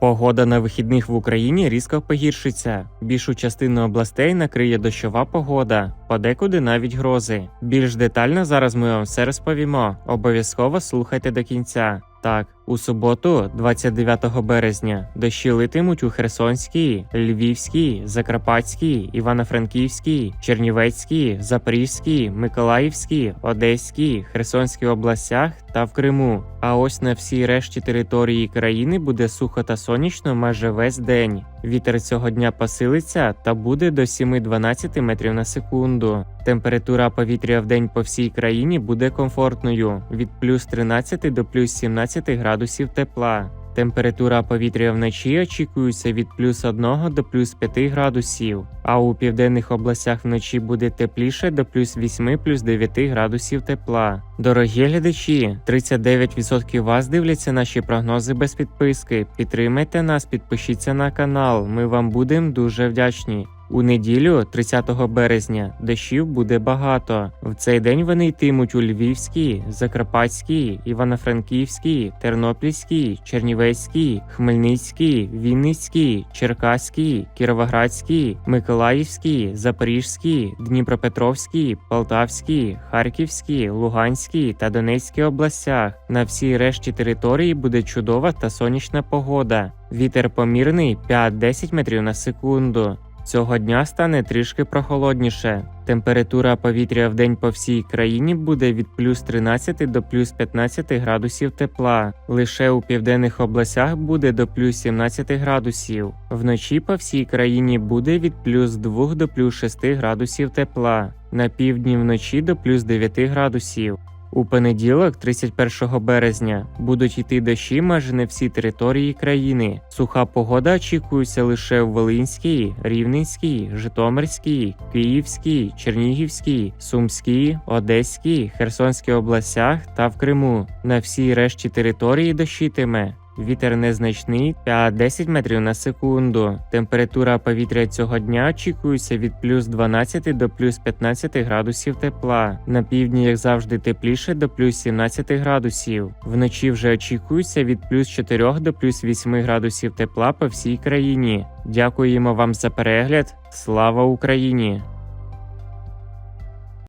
Погода на вихідних в Україні різко погіршиться. Більшу частину областей накриє дощова погода, подекуди навіть грози. Більш детально зараз ми вам все розповімо. Обов'язково слухайте до кінця. Так, у суботу, 29 березня, дощі литимуть у Херсонській, Львівській, Закарпатській, Івано-Франківській, Чернівецькій, Запорізькій, Миколаївській, Одеській, Херсонській областях та в Криму. А ось на всій решті території країни буде сухо та сонячно майже весь день. Вітер цього дня посилиться та буде до 7-12 метрів на секунду. Температура повітря в день по всій країні буде комфортною від плюс 13 до плюс 17 градусів тепла. Температура повітря вночі очікується від плюс 1 до плюс 5 градусів, а у південних областях вночі буде тепліше до плюс 8 плюс 9 градусів тепла. Дорогі глядачі, 39% вас дивляться наші прогнози без підписки. Підтримайте нас, підпишіться на канал. Ми вам будемо дуже вдячні. У неділю, 30 березня, дощів буде багато. В цей день вони йтимуть у Львівській, Закарпатській, Івано-Франківській, Тернопільській, Чернівецькій, Хмельницькій, Вінницькій, Черкаській, Кіровоградській, Миколаївській, Запорізькій, Дніпропетровській, Полтавській, Харківській, Луганській та Донецькій областях. На всій решті території буде чудова та сонячна погода. Вітер помірний 5-10 метрів на секунду. Цього дня стане трішки прохолодніше. Температура повітря в день по всій країні буде від плюс 13 до плюс 15 градусів тепла. Лише у південних областях буде до плюс 17 градусів. Вночі по всій країні буде від плюс 2 до плюс 6 градусів тепла. На півдні вночі до плюс 9 градусів. У понеділок, 31 березня, будуть йти дощі майже на всій території країни. Суха погода очікується лише в Волинській, Рівненській, Житомирській, Київській, Чернігівській, Сумській, Одеській, Херсонській областях та в Криму. На всій решті території дощитиме. Вітер незначний 5-10 метрів на секунду. Температура повітря цього дня очікується від плюс 12 до плюс 15 градусів тепла. На півдні, як завжди, тепліше до плюс 17 градусів. Вночі вже очікується від плюс 4 до плюс 8 градусів тепла по всій країні. Дякуємо вам за перегляд. Слава Україні!